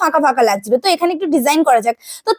ফাঁকা ফাঁকা একটু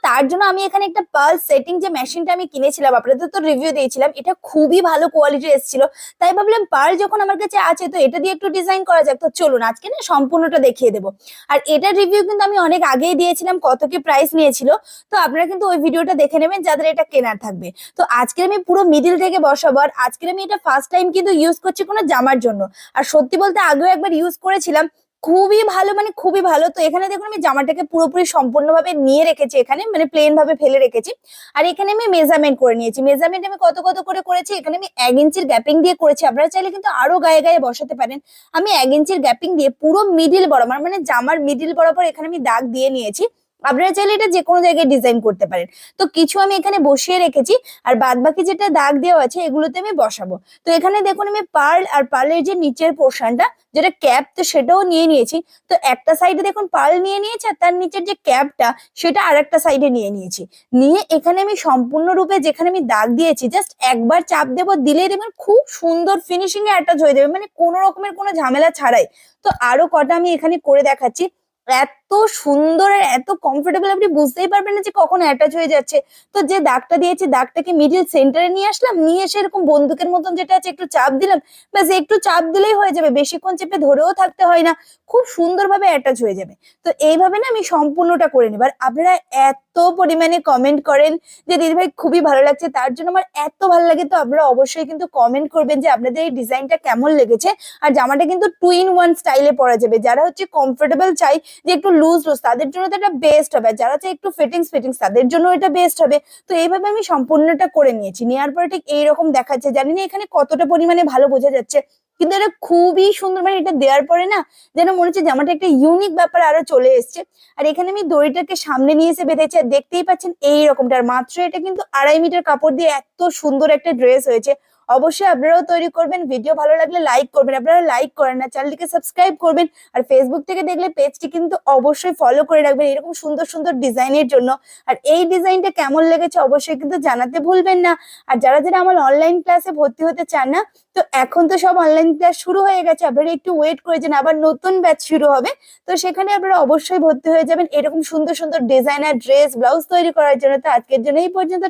তার জন্য একটা সেটিং যে মেশিনটা কিনেছিলাম এটা খুবই ভালো এসেছিল। তাই ভাবলাম পার্ল যখন আমার কাছে আছে, তো এটা দিয়ে একটু ডিজাইন করা যাক। তো চলুন, আজকে না সম্পূর্ণটা দেখিয়ে দেবো। আর এটার রিভিউ কিন্তু আমি অনেক আগেই দিয়েছিলাম, কত কি প্রাইস নিয়েছিল। তো আপনারা কিন্তু ওই ভিডিওটা দেখে নেবেন, যাদের এটা কেনার থাকবে। তো আজকে আমি পুরো মিডিল থেকে বসাবো। আর আজকে আমি এটা ফার্স্ট টাইম কিন্তু ইউজ করছি কোনো জামার জন্য। আর সত্যি বলতে আগেও একবার ইউজ করেছিলাম। খুবই ভালো মানে খুবই ভালো। তো এখানে দেখুন আমি জামাটাকে পুরোপুরি সম্পূর্ণভাবে নিয়ে রেখেছি এখানে মানে প্লেন ভাবে ফেলে রেখেছি। আর এখানে আমি মেজারমেন্ট করে নিয়েছি। মেজারমেন্ট আমি কত কত করে করেছি? এখানে আমি এক ইঞ্চির গ্যাপিং দিয়ে করেছি। আপনারা চাইলে কিন্তু আরও গায়ে গায়ে বসাতে পারেন। আমি এক ইঞ্চির গ্যাপিং দিয়ে পুরো মিডিল বরাবর মানে জামার মিডিল বরাবর এখানে আমি দাগ দিয়ে নিয়েছি। আপনারা চাইলে এটা যে কোনো জায়গায় ডিজাইন করতে পারেন। তো কিছু আমি এখানে বসিয়ে রেখেছি, আর বাদ বাকি যেটা দাগ দেওয়া আছে, এগুলোতে আমি বসাবো। তো এখানে দেখুন আমি পার্ল আর পার্লের যে নিচের পোর্শনটা, যেটা ক্যাপ, তো সেটাও নিয়ে নিয়েছি। তো একটা সাইডে দেখুন পার্ল নিয়ে নিয়েছি, আর তার নিচের যে ক্যাপটা, সেটা আর একটা সাইডে নিয়ে নিয়েছি। নিয়ে এখানে আমি সম্পূর্ণরূপে যেখানে আমি দাগ দিয়েছি জাস্ট একবার চাপ দেবো দিলেই দেখবেন খুব সুন্দর ফিনিশিং এ অ্যাটাচ হয়ে যাবে। মানে কোনো রকমের কোনো ঝামেলা ছাড়াই। তো আরও কটা আমি এখানে করে দেখাচ্ছি। এত সুন্দর আর এত কমফোর্টেবল আপনি বুঝতেই পারবেন না যে কখন অ্যাটাচ হয়ে যাচ্ছে। তো যে দাগটা দিয়েছি, দাগটাকে মিডিল সেন্টারে নিয়ে আসলাম, নিয়ে এসে এরকম বন্দুকের মতন যেটা আছে একটু চাপ দিলাম, ব্যাস একটু চাপ দিলেই হয়ে যাবে, বেশিক্ষণ চেপে ধরেও থাকতে হয় না, খুব সুন্দরভাবে অ্যাটাচ হয়ে যাবে। তো এইভাবে না আমি সম্পূর্ণটা করে নেবার আপনারা এত পরিমাণে কমেন্ট করেন যে দিদিভাই খুবই ভালো লাগছে। তার জন্য আমার এত ভালো লাগে। তো আপনারা অবশ্যই কিন্তু কমেন্ট করবেন যে, আপনাদের এই ডিজাইনটা কেমন লেগেছে? আর জামাটা কিন্তু টু ইন ওয়ান স্টাইলে পরা যাবে। যারা হচ্ছে কমফোর্টেবল চাই যে, একটু লুজ লুজ তাদের জন্য তো এটা বেস্ট হবে। যারা চাই একটু ফিটিংস ফিটিংস তাদের জন্য এটা বেস্ট হবে। তো এইভাবে আমি সম্পূর্ণটা করে নিয়েছি। নেওয়ার পরে ঠিক এইরকম দেখাচ্ছে। জানি না এখানে কতটা পরিমাণে ভালো বোঝা যাচ্ছে। কিন্তু এটা খুবই সুন্দর মানে এটা দেওয়ার পরে না যেন মনে হচ্ছে জামাটা একটা ইউনিক ব্যাপার আরও চলে এসছে। আর এখানে আমি দড়িটাকে সামনে নিয়ে এসে বেঁধেছি। আর দেখতেই পাচ্ছেন এই রকমটা আর মাত্র এটা কিন্তু আড়াই মিটার কাপড় দিয়ে এত সুন্দর একটা ড্রেস হয়েছে। অবশ্যই আপনারাও তৈরি করবেন। ভিডিও ভালো লাগলে লাইক করবেন। আপনারা লাইক করেন না, চ্যানেলটিকে সাবস্ক্রাইব করবেন আর ফেসবুক থেকে দেখলে পেজটি কিন্তু অবশ্যই ফলো করে রাখবেন এরকম সুন্দর সুন্দর ডিজাইনের জন্য। আর এই ডিজাইনটা কেমন লেগেছে অবশ্যই কিন্তু জানাতে ভুলবেন না। আর যারা যারা আমার অনলাইন ক্লাসে ভর্তি হতে চান না, তো এখন তো সব অনলাইন ক্লাস শুরু হয়ে গেছে। আপনারা একটু ওয়েট করে যান, আবার নতুন ব্যাচ শুরু হবে। তো সেখানে আপনারা অবশ্যই ভর্তি হয়ে যাবেন এরকম সুন্দর সুন্দর ডিজাইনার ড্রেস ব্লাউজ তৈরি করার জন্য। তো আজকের জন্য এই পর্যন্ত।